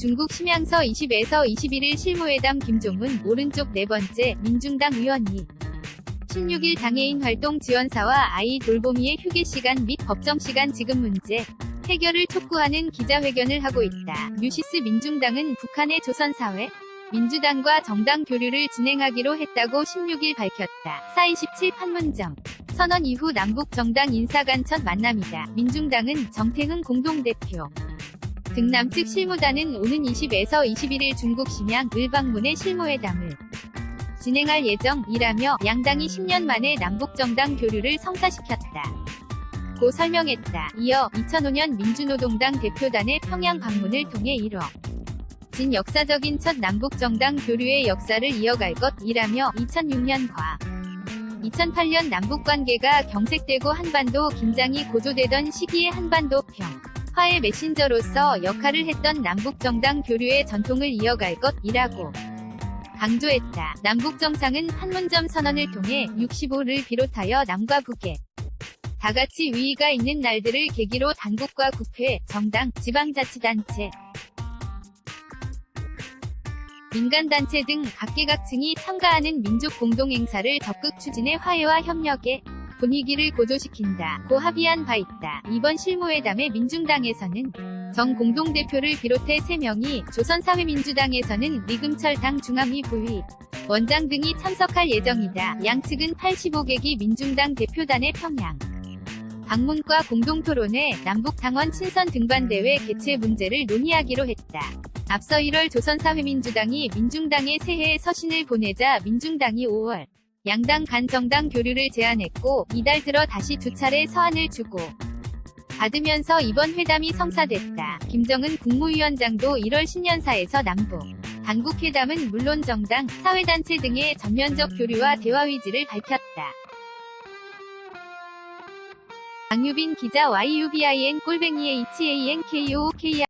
중국 심양서 20에서 21일 실무회담 김종은 오른쪽 네 번째 민중당 의원이 16일 장애인 활동 지원사와 아이 돌보미의 휴게 시간 및 법정 시간 지급 문제 해결을 촉구하는 기자회견을 하고 있다. 뉴시스 민중당은 북한의 조선사회 민주당과 정당 교류를 진행하기로 했다고 16일 밝혔다. 427 판문점 선언 이후 남북 정당 인사 간 첫 만남이다. 민중당은 정태흥 공동대표 등남 측 실무단은 오는 20에서 21일 중국 심양 을 방문해 실무회담을 진행할 예정이라며 양당이 10년 만에 남북정당 교류를 성사시켰다. 고 설명했다. 이어 2005년 민주노동당 대표단의 평양 방문을 통해 이뤄 진 역사적인 첫 남북정당 교류의 역사를 이어갈 것이라며 2006년과 2008년 남북관계가 경색되고 한반도 긴장이 고조되던 시기에 한반도 평 화해 메신저로서 역할을 했던 남북 정당 교류의 전통을 이어갈 것이라고 강조했다. 남북 정상은 판문점 선언을 통해 65를 비롯하여 남과 북에 다같이 위의가 있는 날들을 계기로 당국과 국회, 정당, 지방자치단체, 민간단체 등 각계각층이 참가하는 민족 공동행사를 적극 추진해 화해와 협력의 분위기를 고조시킨다. 고 합의한 바 있다. 이번 실무회담에 민중당에서는 정 공동대표를 비롯해 3명이 조선사회민주당에서는 리금철 당 중앙위 부위 원장 등이 참석할 예정이다. 양측은 85개기 민중당 대표단의 평양 방문과 공동토론회, 남북당원 친선 등반대회 개최 문제를 논의하기로 했다. 앞서 1월 조선사회민주당이 민중당에 새해 서신을 보내자 민중당이 5월 양당 간 정당 교류를 제안했고 이달 들어 다시 두 차례 서한을 주고 받으면서 이번 회담이 성사됐다. 김정은 국무위원장도 1월 신년사에서 남북 당국회담은 물론 정당, 사회단체 등의 전면적 교류와 대화 의지를 밝혔다. 강유빈 기자 YUBIN 꼴뱅이의 HANKOOKR